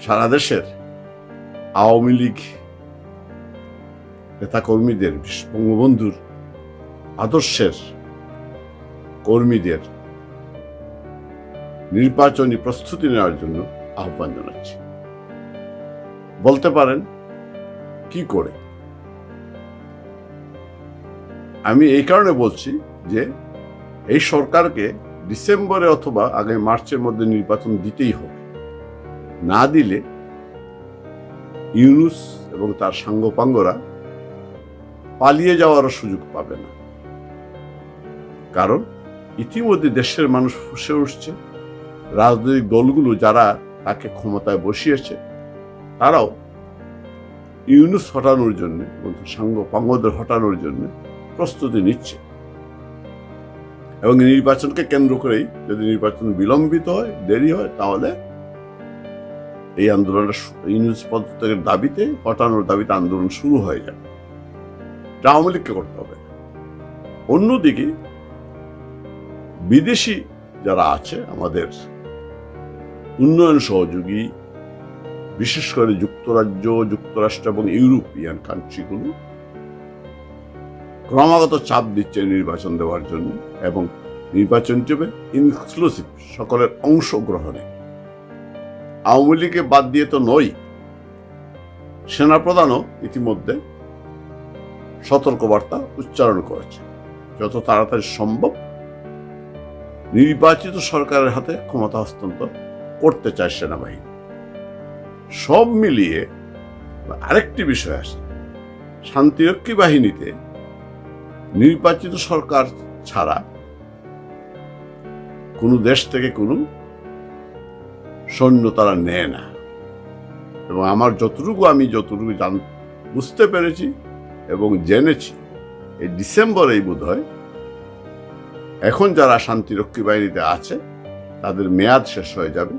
সারা দেশের আওয়ামী লীগ নেতাকর্মীদের, বঙ্গবন্ধুর আদর্শের কর্মীদের নির্বাচনী প্রস্তুতি নেওয়ার জন্য আহ্বান জানাচ্ছি। বলতে পারেন, কি করে? আমি এই কারণে বলছি যে, এই সরকারকে ডিসেম্বরে অথবা আগামী মার্চের মধ্যে নির্বাচন দিতেই হবে। না দিলে ইউনুস এবং তার সাঙ্গপাঙ্গরা পালিয়ে যাওয়ারও সুযোগ পাবে না। কারণ ইতিমধ্যে দেশের মানুষ ফুসে উঠছে। রাজনৈতিক দলগুলো যারা তাকে ক্ষমতায় বসিয়েছে, তারাও ইউনুস হটানোর জন্য এবং সাঙ্গপাঙ্গদের হটানোর জন্য প্রস্তুতি নিচ্ছে। এবং নির্বাচনকে কেন্দ্র করেই যদি নির্বাচন বিলম্বিত হয়, দেরি হয়, তাহলে এই আন্দোলনটা ইউনুস পদত্যাগের দাবিতে হটানোর দাবিতে আন্দোলন শুরু হয়ে যাবে। এটা আওয়ামী লীগকে করতে হবে। অন্যদিকে, বিদেশি যারা আছে, আমাদের উন্নয়ন সহযোগী, বিশেষ করে যুক্তরাজ্য, যুক্তরাষ্ট্র এবং ইউরোপিয়ান কান্ট্রিগুলো ক্রমাগত চাপ দিচ্ছে নির্বাচন দেওয়ার জন্য এবং নির্বাচনটি হবে ইনক্লুসিভ সকলের অংশগ্রহণে। আওয়ামী লীগকে বাদ দিয়ে তো নয় সেনাপ্রধানও ইতিমধ্যে সতর্কবার্তা উচ্চারণ করেছে যত তাড়াতাড়ি সম্ভব নির্বাচিত সরকারের হাতে ক্ষমতা হস্তান্তর করতে চায় সেনাবাহিনী। সব মিলিয়ে আরেকটি বিষয় আসে শান্তিরক্ষী বাহিনীতে নির্বাচিত সরকার ছাড়া কোনো দেশ থেকে কোনো সৈন্য তারা নেয় না। এবং আমার যতটুকু আমি যতটুকু জান, বুঝতে পেরেছি এবং জেনেছি, এই ডিসেম্বরেই বোধ হয় এখন যারা শান্তিরক্ষী বাহিনীতে আছে, তাদের মেয়াদ শেষ হয়ে যাবে,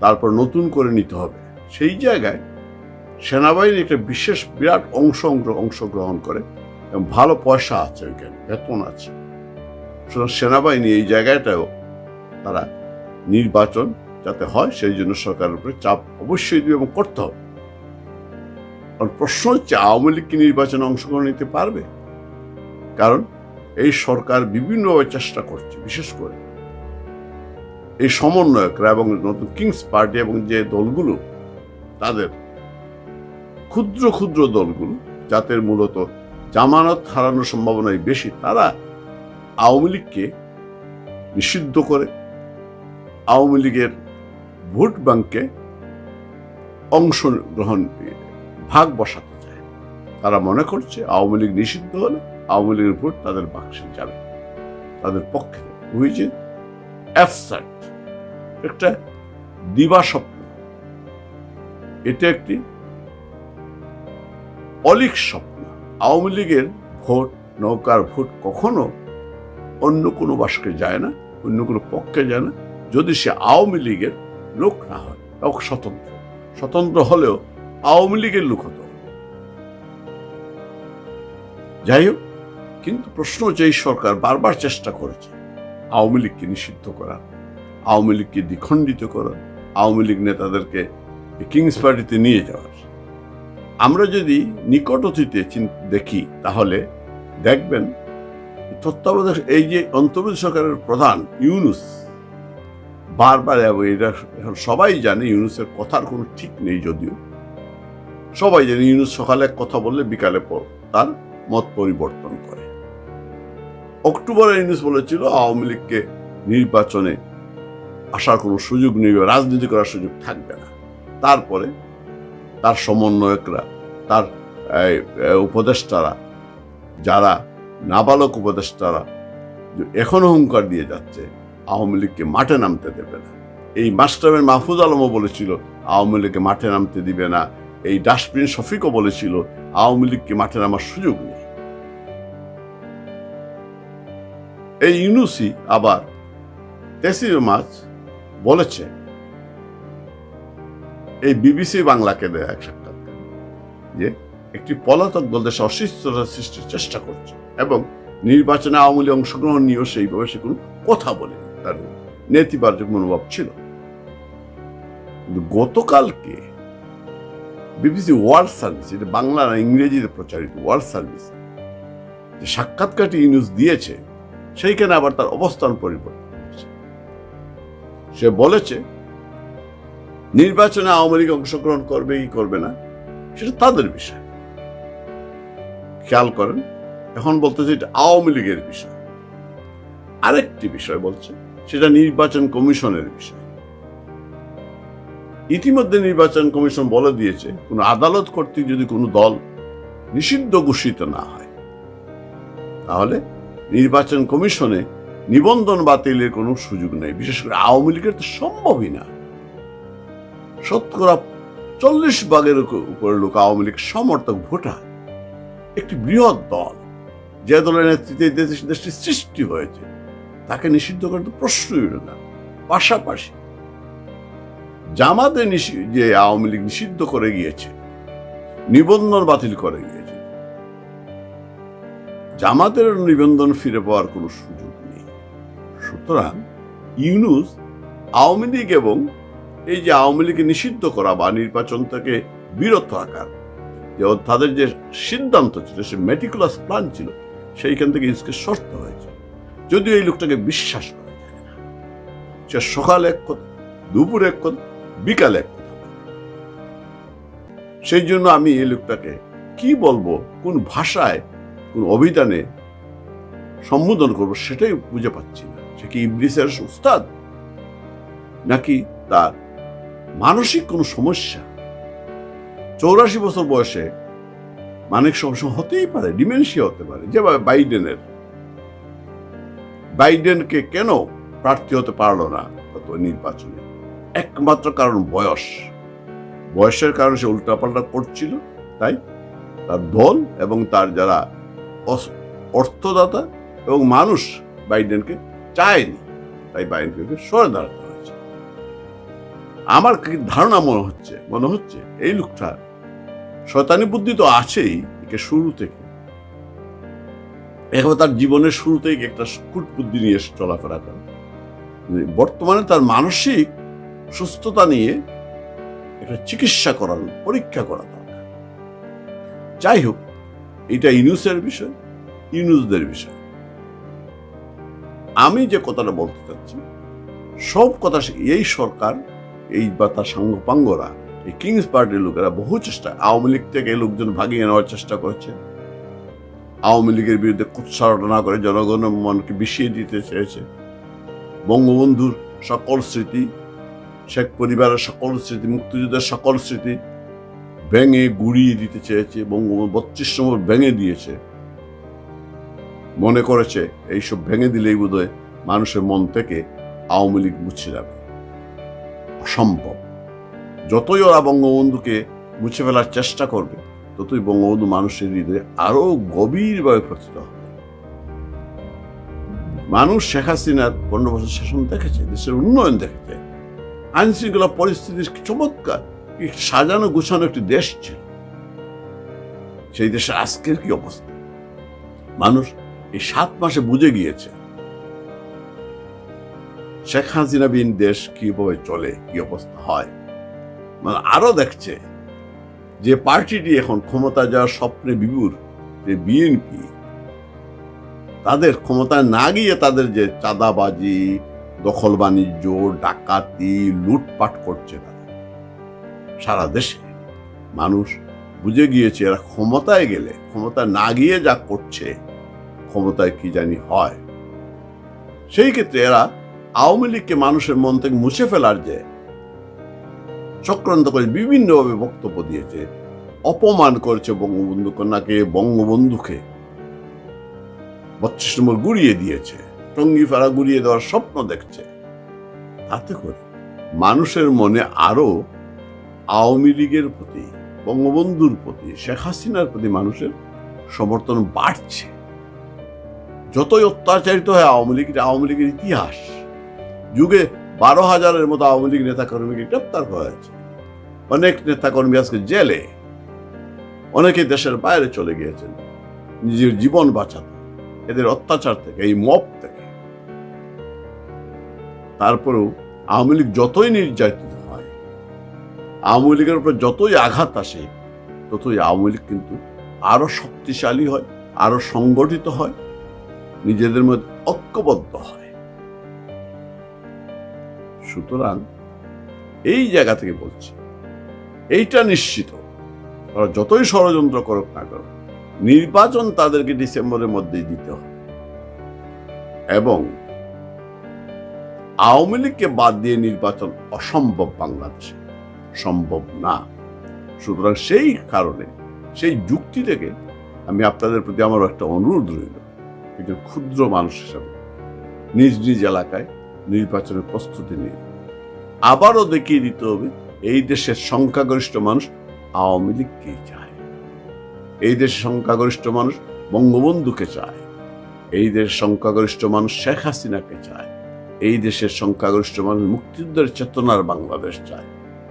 তারপর নতুন করে নিতে হবে। সেই জায়গায় সেনাবাহিনী একটা বিশেষ বিরাট অংশ অংশ- অংশগ্রহণ করে এবং ভালো পয়সা আছে ওইখানে, বেতন আছে। সুতরাং সেনাবাহিনী এই জায়গাটাও তারা নির্বাচন যাতে হয়, সেই জন্য সরকারের উপরে চাপ অবশ্যই দিবে এবং করতে হবে। কারণ প্রশ্ন হচ্ছে, আওয়ামী লীগ কি নির্বাচনে অংশগ্রহণ নিতে পারবে? কারণ এই সরকার বিভিন্নভাবে চেষ্টা করছে, বিশেষ করে। এই সমন্বয়করা এবং নতুন কিংস পার্টি এবং যে দলগুলো, তাদের ক্ষুদ্র ক্ষুদ্র দলগুলো যাদের মূলত জামানত হারানোর সম্ভাবনাই বেশি, তারা আওয়ামী লীগকে নিষিদ্ধ করে, আওয়ামী লীগের ভোট ব্যাংকে অংশগ্রহণ ভাগ বসাতে চায়। তারা মনে করছে আওয়ামী লীগ নিষিদ্ধ হলে আওয়ামী লীগের ভোট তাদের বাক্সে যাবে। তাদের পক্ষে হুইচ ইজ অ্যাবসার্ট একটা দিবা স্বপ্ন। এটা একটি অলিক স্বপ্ন। আওয়ামী লীগের ভোট, নৌকার ভোট কখনো অন্য কোনো বাসকে যায় না, অন্য কোনো পক্ষে যায় না। যদি সে আওয়ামী লীগের লোক না হয় এবং স্বতন্ত্র। স্বতন্ত্র হলেও আওয়ামী লীগের লোক হতো যাই হোক, কিন্তু প্রশ্ন এই সরকার বারবার চেষ্টা করেছে আওয়ামী লীগকে নিষিদ্ধ করা, আওয়ামী লীগকে দ্বিখণ্ডিত করা, আওয়ামী লীগ নেতাদেরকে কিংস পার্টিতে নিয়ে যাওয়ার আমরা যদি নিকট অতীতে দেখি, তাহলে দেখবেন, তত্ত্বাবধায়ক, এই যে অন্তর্বর্তী সরকারের প্রধান ইউনুস বারবার এটা এখন সবাই জানে, ইউনুসের কথার কোনো ঠিক নেই যদিও। সবাই জানে ইউনুস সকালে কথা বললে বিকালে তার মত পরিবর্তন করে। অক্টোবরে ইউনুস বলেছিল, আওয়ামী লীগকে নির্বাচনে আসার কোনো সুযোগ নেই, রাজনীতি করার সুযোগ থাকবে না। তারপরে তার সমন্বয়করা, তার উপদেষ্টারা, যারা নাবালক উপদেষ্টারা এখনও হুঙ্কার দিয়ে যাচ্ছে আওয়ামী লীগকে মাঠে নামতে দেবে না। এই মাস্টারের মাহফুজ আলমও বলেছিল, আওয়ামী লীগকে মাঠে নামতে দিবে না। এই ডাস্টবিন শফিকও বলেছিল, আওয়ামী লীগকে মাঠে নামার সুযোগ নেই। এই ইউনুসি আবার তেসির মাছ বলেছে, এই বিবিসি বাংলাকে দেয় এক সাক্ষাৎকার, যে একটি পলাতক দল দেশে অসুস্থতা সৃষ্টির চেষ্টা করছে এবং নির্বাচনে আওয়ামী লীগ অংশগ্রহণ নিয়েও সেইভাবে সে কোনো কথা বলেনি। তার নেতিবাচক মনোভাব ছিল। কিন্তু গতকালকে বিবিসি ওয়ার্ল্ড সার্ভিস, এটা বাংলা না, ইংরেজিতে প্রচারিত ওয়ার্ল্ড সার্ভিস, যে সাক্ষাৎকারটি ইউনুস দিয়েছে, সেইখানে আবার তার অবস্থান পরিবর্তন হয়েছে। সে বলেছে, নির্বাচনে আওয়ামী লীগ অংশগ্রহণ করবে কি করবে না, সেটা তাদের বিষয়। খেয়াল করেন, এখন বলতেছে এটা আওয়ামী লীগের বিষয়। আরেকটি বিষয় বলছে সেটা নির্বাচন কমিশনের বিষয়। ইতিমধ্যে নির্বাচন কমিশন বলে দিয়েছে, কোন আদালত কর্তৃক যদি কোনো দল নিষিদ্ধ ঘোষিত না হয়, তাহলে নির্বাচন কমিশনে নিবন্ধন বাতিলের কোনো সুযোগ নেই। বিশেষ করে আওয়ামী লীগের তো সম্ভবই না। শতকরা চল্লিশ ভাগের উপরে লোক আওয়ামী লীগ সমর্থক, ভোটার, একটি বৃহৎ দল, যে দলের নেতৃত্বে দেশটি সৃষ্টি হয়েছে। তাকে নিষিদ্ধ করার তো প্রশ্নই উঠে না। পাশাপাশি জামাতে যে আওয়ামী লীগ নিষিদ্ধ করে গিয়েছে, নিবন্ধন বাতিল করে গিয়েছে, জামাতের নিবন্ধন ফিরে পাওয়ার কোনো সুযোগ নেই। সুতরাং ইউনুস আওয়ামী লীগ এবং এই যে আওয়ামী লীগকে নিষিদ্ধ করা বা নির্বাচন থেকে বিরত রাখার যে তাদের যে সিদ্ধান্ত ছিল, সে মেটিকুলাস প্ল্যান ছিল, সেইখান থেকে ইউনুসকে সরতে হয়েছে যদিও এই লোকটাকে বিশ্বাস করা যায় না। সে সকালে এক কথা, দুপুরে এক কথা, বিকালে এক কথা সেই জন্য আমি এই লোকটাকে কি বলব, কোন ভাষায়, কোন অভিধানে সম্বোধন করব সেটাই বুঝে পাচ্ছি না। সে কি ইবলিসের উস্তাদ নাকি তার মানসিক কোনো সমস্যা? চৌরাশি বছর বয়সে মানসিক সমস্যা হতেই পারে, ডিমেনশিয়া হতে পারে, যেভাবে বাইডেনের বাইডেনকে কেন প্রার্থী হতে পারল না? গত নির্বাচনে। একমাত্র কারণ বয়স। বয়সের কারণে সে উল্টাপাল্টা করছিল, তাই তার দল এবং তার যারা অর্থদাতা এবং মানুষ বাইডেনকে চায়নি, তাই বাইডেনকে সরে দাঁড়াতে হয়েছে। আমার ধারণা মনে হচ্ছে মনে হচ্ছে, এই লোকটা শয়তানি বুদ্ধি তো আছেই, একে শুরু থেকে। একেবারে তার জীবনের শুরুতেই একটা কুট বুদ্ধি নিয়ে চলাফেরা করে। বর্তমানে তার মানসিক সুস্থতা নিয়ে একটা চিকিৎসা করার, পরীক্ষা করা দরকার। যাই হোক, এটা ইনুসের বিষয় ইনুসদের বিষয়। আমি যে কথাটা বলতে চাচ্ছি, সব কথা এই সরকার, এই বা তার সাঙ্গপাঙ্গরা, এই কিংস পার্টির লোকেরা বহু চেষ্টা আওয়ামী লীগ থেকে লোকজন ভাগিয়ে নেওয়ার চেষ্টা করেছে। আওয়ামী লীগের বিরুদ্ধে কুৎসারণা করে জনগণের মনকে বিষিয়ে দিতে চেয়েছে। বঙ্গবন্ধুর সকল স্মৃতি, শেখ পরিবারের সকল স্মৃতি, মুক্তিযুদ্ধের সকল স্মৃতি ভেঙে গুড়িয়ে দিতে চেয়েছে, বঙ্গবন্ধু বত্রিশ নম্বর ভেঙে দিয়েছে। মনে করেছে, এইসব ভেঙে দিলেই বোধহয় মানুষের মন থেকে আওয়ামী লীগ মুছে যাবে। অসম্ভব। যতই ওরা বঙ্গবন্ধুকে মুছে ফেলার চেষ্টা করবে ততই বঙ্গবন্ধু মানুষের হৃদয়ে আরও গভীরভাবে প্রথিত হবে। মানুষ শেখ হাসিনার পনেরো বছর শাসন দেখেছে, দেশের উন্নয়ন দেখেছে। আইন শৃঙ্খলা পরিস্থিতির চমৎকার সাজানো গুছানো একটি দেশ ছিল। সেই দেশের আজকের কি অবস্থা? মানুষ এই সাত মাসে বুঝে গিয়েছে। শেখ হাসিনা বিন দেশ কীভাবে চলে, কি অবস্থা হয়? মানে আরও দেখছে যে পার্টিটি এখন ক্ষমতা যাওয়ার স্বপ্নে বিভুর যে বিএনপি, তাদের ক্ষমতায় না গিয়ে তাদের যে চাঁদাবাজি, দখল বাণিজ্য, ডাকাতি, লুটপাট করছে তারা। সারা দেশে মানুষ বুঝে গিয়েছে এরা ক্ষমতায় গেলে ক্ষমতায় না গিয়ে যা করছে, ক্ষমতায় কি জানি হয়। সেই ক্ষেত্রে এরা আওয়ামী লীগকে মানুষের মন থেকে মুছে ফেলার যে চক্রান্ত করে বিভিন্নভাবে বক্তব্য দিয়েছে, অপমান করেছে বঙ্গবন্ধু কন্যাকে, বঙ্গবন্ধুকে। বত্রিশ নম্বর গুড়িয়ে দিয়েছে, টঙ্গি ফাড়া গুড়িয়ে দেওয়ার স্বপ্ন দেখছে। তাতে করে মানুষের মনে আরও আওয়ামী লীগের প্রতি, বঙ্গবন্ধুর প্রতি, শেখ হাসিনার প্রতি মানুষের সমর্থন বাড়ছে। যতই অত্যাচারিত হয় আওয়ামী লীগের আওয়ামী লীগের ইতিহাস, যুগে বারো হাজারের মতো আওয়ামী লীগ নেতা কর্মীকে গ্রেপ্তার করা হয়েছে। অনেক নেতা কর্মী আজকে জেলে, অনেকে দেশের বাইরে চলে গিয়েছেন, নিজের জীবন বাঁচাতে, এদের অত্যাচার থেকে, এই মপ থেকে। তারপরেও আওয়ামী লীগ যতই নির্যাতিত হয়, আওয়ামী লীগের উপর যতই আঘাত আসে, ততই আওয়ামী লীগ কিন্তু আরও শক্তিশালী হয়, আরও সংগঠিত হয়, নিজেদের মধ্যে ঐক্যবদ্ধ হয়। সুতরাং এই জায়গা থেকে বলছি, এইটা নিশ্চিত। ওরা যতই ষড়যন্ত্র করুক না কেন, নির্বাচন তাদেরকে ডিসেম্বরের মধ্যেই দিতে হবে। এবং আওয়ামী লীগকে বাদ দিয়ে নির্বাচন অসম্ভব বাংলাদেশে। সম্ভব না। সুতরাং সেই কারণে, সেই যুক্তি থেকে আমি আপনাদের প্রতি আমার একটা অনুরোধ রইল। একজন ক্ষুদ্র মানুষ হিসাবে নিজ নিজ এলাকায় নির্বাচনের প্রস্তুতি নিয়ে। আবারও দেখিয়ে দিতে হবে, এই দেশের সংখ্যাগরিষ্ঠ মানুষ আওয়ামী লীগকেই চায়। এই দেশের সংখ্যাগরিষ্ঠ মানুষ বঙ্গবন্ধুকে চায়। এই দেশের সংখ্যাগরিষ্ঠ মানুষ শেখ হাসিনাকে চায়। এই দেশের সংখ্যাগরিষ্ঠ মানুষ মুক্তিযুদ্ধের চেতনার বাংলাদেশ চায়।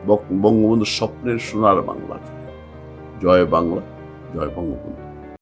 বঙ্গবন্ধুর স্বপ্নের সোনার বাংলা চায়। জয় বাংলা, জয় বঙ্গবন্ধু।